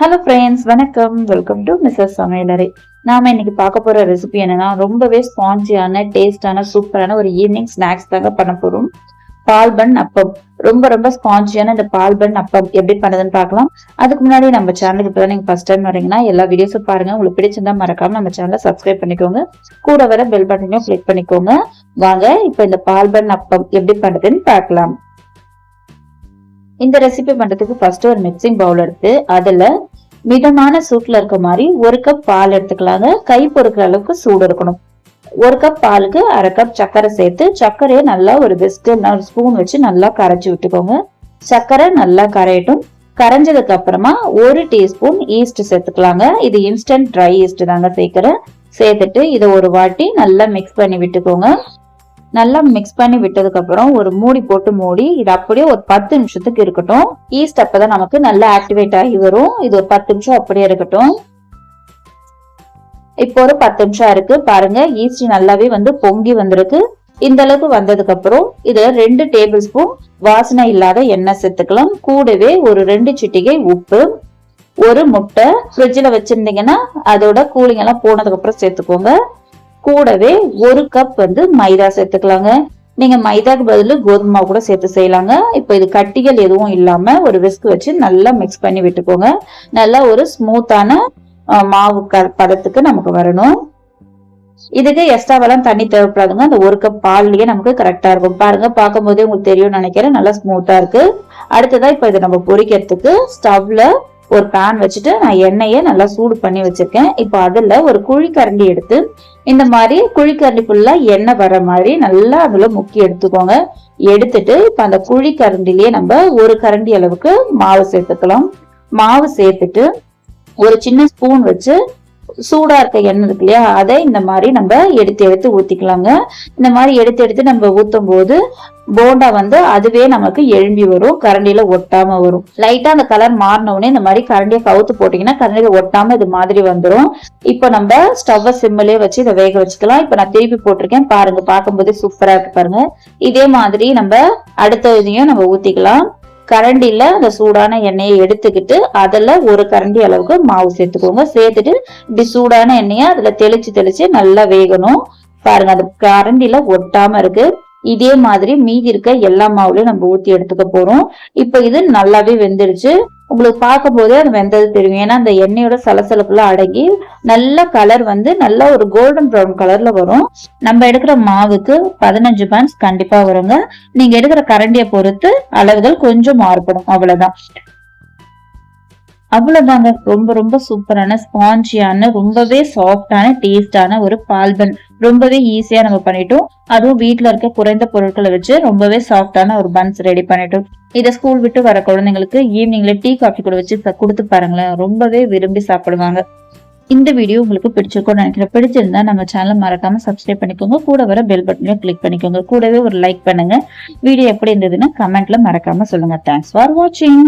Hello friends வணக்கம். Welcome to Mrs சமையலறை. நாம இன்னைக்கு பார்க்க போற ரெசிபி என்னன்னா ரொம்பவே ஸ்பாஞ்சியான டேஸ்டான சூப்பரான ஒரு ஈவினிங் ஸ்நாக்ஸ் தாங்க பண்ண போறோம். பால் பன் அப்பம். ரொம்ப ரொம்ப ஸ்பாஞ்சியான இந்த பால் பன் அப்பம் எப்படி பண்ணதுன்னு பார்க்கலாம். அதுக்கு முன்னாடி நம்ம சேனலுக்கு இப்போ நீங்க ஃபர்ஸ்ட் டைம் வரீங்கன்னா எல்லா வீடியோஸும் பாருங்க. உங்களுக்கு பிடிச்சிருந்தா மறக்காம நம்ம சேனலை சப்ஸ்கிரைப் பண்ணிக்கோங்க. கூட வர பெல் பட்டனையும் கிளிக் பண்ணிக்கோங்க. வாங்க இப்போ இந்த பால் பன் அப்பம் எப்படி பண்ணுறதுன்னு பார்க்கலாம். இந்த ரெசிபி பண்றதுக்கு ஃபர்ஸ்ட் ஒரு மிக்சிங் பவுல் எடுத்து அதுல மிதமான சூட்ல இருக்க மாதிரி ஒரு கப் பால் எடுத்துக்கலாங்க. கை பொறுக்கிற அளவுக்கு சூடு இருக்கணும் ஒரு கப் பாலுக்கு அரை கப் சர்க்கரை சேர்த்து சர்க்கரையை நல்லா ஒரு பெஸ்ட் ஒரு ஸ்பூன் வச்சு நல்லா கரைச்சி விட்டுக்கோங்க. சர்க்கரை நல்லா கரையட்டும். கரைஞ்சதுக்கு அப்புறமா ஒரு டீஸ்பூன் ஈஸ்ட் சேர்த்துக்கலாங்க. இது இன்ஸ்டன்ட் ட்ரை ஈஸ்ட் தாங்க சேர்க்கிறேன். சேர்த்துட்டு இதை ஒரு வாட்டி நல்லா மிக்ஸ் பண்ணி விட்டுக்கோங்க. நல்லா மிக்ஸ் பண்ணி விட்டதுக்கு அப்புறம் ஒரு மூடி போட்டு மூடி இது அப்படியே ஒரு பத்து நிமிஷத்துக்கு இருக்கட்டும். ஈஸ்ட் அப்பதான் நமக்கு நல்லா ஆக்டிவேட் ஆகி வரும். இது ஒரு பத்து நிமிஷம் அப்படியே இருக்கட்டும். இப்போ ஒரு பத்து நிமிஷம் இருக்கு. பாருங்க ஈஸ்ட் நல்லாவே வந்து பொங்கி வந்திருக்கு. இந்த அளவுக்கு வந்ததுக்கு அப்புறம் இதுல ரெண்டு டேபிள் ஸ்பூன் வாசனை இல்லாத எண்ணெய் சேர்த்துக்கலாம். கூடவே ஒரு ரெண்டு சிட்டிகை உப்பு ஒரு முட்டை. ஃப்ரிட்ஜில் வச்சிருந்தீங்கன்னா அதோட கூலிங் எல்லாம் போனதுக்கு அப்புறம் சேர்த்துக்கோங்க. கூடவே ஒரு கப் வந்து மைதா சேர்த்துக்கலாங்க. நீங்க மைதாக்கு பதில் கோதுமை கூட சேர்த்து செய்யலாங்க. இப்போ இது கட்டிகள் எதுவும் இல்லாம ஒரு விஸ்க் வச்சு நல்லா மிக்ஸ் பண்ணி விட்டுக்கோங்க. நல்லா ஒரு ஸ்மூத்தான மாவு பதத்துக்கு நமக்கு வரணும். இதுக்கு எக்ஸ்ட்ராவெல்லாம் தண்ணி தேவைப்படாதுங்க. அந்த ஒரு கப் பால்லயே நமக்கு கரெக்டா இருக்கும். பாருங்க பார்க்கும் போதே உங்களுக்கு தெரியும் நினைக்கிறேன். நல்லா ஸ்மூத்தா இருக்கு. அடுத்ததான் இப்ப இதை நம்ம பொரிக்கிறதுக்கு ஸ்டவ்ல ஒரு பேன் வச்சுட்டு நான் எண்ணெயை நல்லா சூடு பண்ணி வச்சிருக்கேன். இப்போ அதுல ஒரு குழி கரண்டி எடுத்து இந்த மாதிரி குழிக்கரண்டி ஃபுல்லா எண்ணெய் வர மாதிரி நல்லா அதுல முக்கி எடுத்துக்கோங்க. எடுத்துட்டு இப்ப அந்த குழிக்கரண்டிலேயே நம்ம ஒரு கரண்டி அளவுக்கு மாவு சேர்த்துக்கலாம். மாவு சேர்த்துட்டு ஒரு சின்ன ஸ்பூன் வச்சு சூடா இருக்க எண்ணெய் இருக்கு இல்லையா? அதை இந்த மாதிரி நம்ம எடுத்து எடுத்து ஊத்திக்கலாங்க. இந்த மாதிரி எடுத்து எடுத்து நம்ம ஊத்தும் போது போண்டா வந்து அதுவே நமக்கு எழும்பி வரும். கரண்டியில ஒட்டாம வரும். லைட்டா அந்த கலர் மாறின உடனே இந்த மாதிரி கரண்டியை கவுத்து போட்டீங்கன்னா கரண்டியில ஒட்டாம இது மாதிரி வந்துடும் இப்போ நம்ம ஸ்டவ்வை சிம்மிலே வச்சு இதை வேக வச்சுக்கலாம். இப்போ நான் திருப்பி போட்டிருக்கேன். பாருங்க பார்க்கும்போது சூப்பரா இருக்கு பாருங்க. இதே மாதிரி நம்ம அடுத்த இதையும் நம்ம ஊத்திக்கலாம். கரண்டியில அந்த சூடான எண்ணெயை எடுத்துக்கிட்டு அதுல ஒரு கரண்டி அளவுக்கு மாவு சேர்த்துக்கோங்க. சேர்த்துட்டு இப்படி சூடான எண்ணெயை அதுல தெளிச்சு தெளிச்சு நல்லா வேகணும். பாருங்க அது கரண்டில ஒட்டாம இருக்கு. இதே மாதிரி மீதி இருக்க எல்லா மாவுலயும் நம்ம ஊத்தி எடுத்துக்க போறோம். இப்ப இது நல்லாவே வெந்துருச்சு. உங்களுக்கு பார்க்கும் போதே அது வெந்தது தெரியும். ஏன்னா அந்த எண்ணெயோட சலசலப்புல அடங்கி நல்ல கலர் வந்து நல்ல ஒரு கோல்டன் ப்ரௌன் கலர்ல வரும். நம்ம எடுக்கிற மாவுக்கு பதினஞ்சு பன்ஸ் கண்டிப்பா வருங்க. நீங்க எடுக்கிற கரண்டியை பொறுத்து அளவுகள் கொஞ்சம் மாறுபடும். அவ்வளவுதான். அவ்வளவுதாங்க. ரொம்ப ரொம்ப சூப்பரான ஸ்பாஞ்சியான ரொம்பவே சாஃப்டான டேஸ்டான ஒரு பால்பன் ரொம்பவே ஈஸியா நம்ம பண்ணிட்டோம். அதுவும் வீட்டுல இருக்க குறைந்த பொருட்களை வச்சு ரொம்பவே சாஃப்டான ஒரு பன்ஸ் ரெடி பண்ணிட்டோம். இதை ஸ்கூல் விட்டு வர குழந்தைங்களுக்கு ஈவினிங்ல டீ காஃபி கூட வச்சு கொடுத்து பாருங்களேன். ரொம்பவே விரும்பி சாப்பிடுவாங்க. இந்த வீடியோ உங்களுக்கு பிடிச்சிருக்கும் நினைக்கிறேன். பிடிச்சிருந்தா நம்ம சேனல் மறக்காம சப்ஸ்கிரைப் பண்ணிக்கோங்க. கூட வர பெல் பட்டனையும் கிளிக் பண்ணிக்கோங்க. கூடவே ஒரு லைக் பண்ணுங்க. வீடியோ எப்படி இருந்ததுன்னா கமெண்ட்ல மறக்காம சொல்லுங்க. தேங்க்ஸ் ஃபார் வாட்சிங்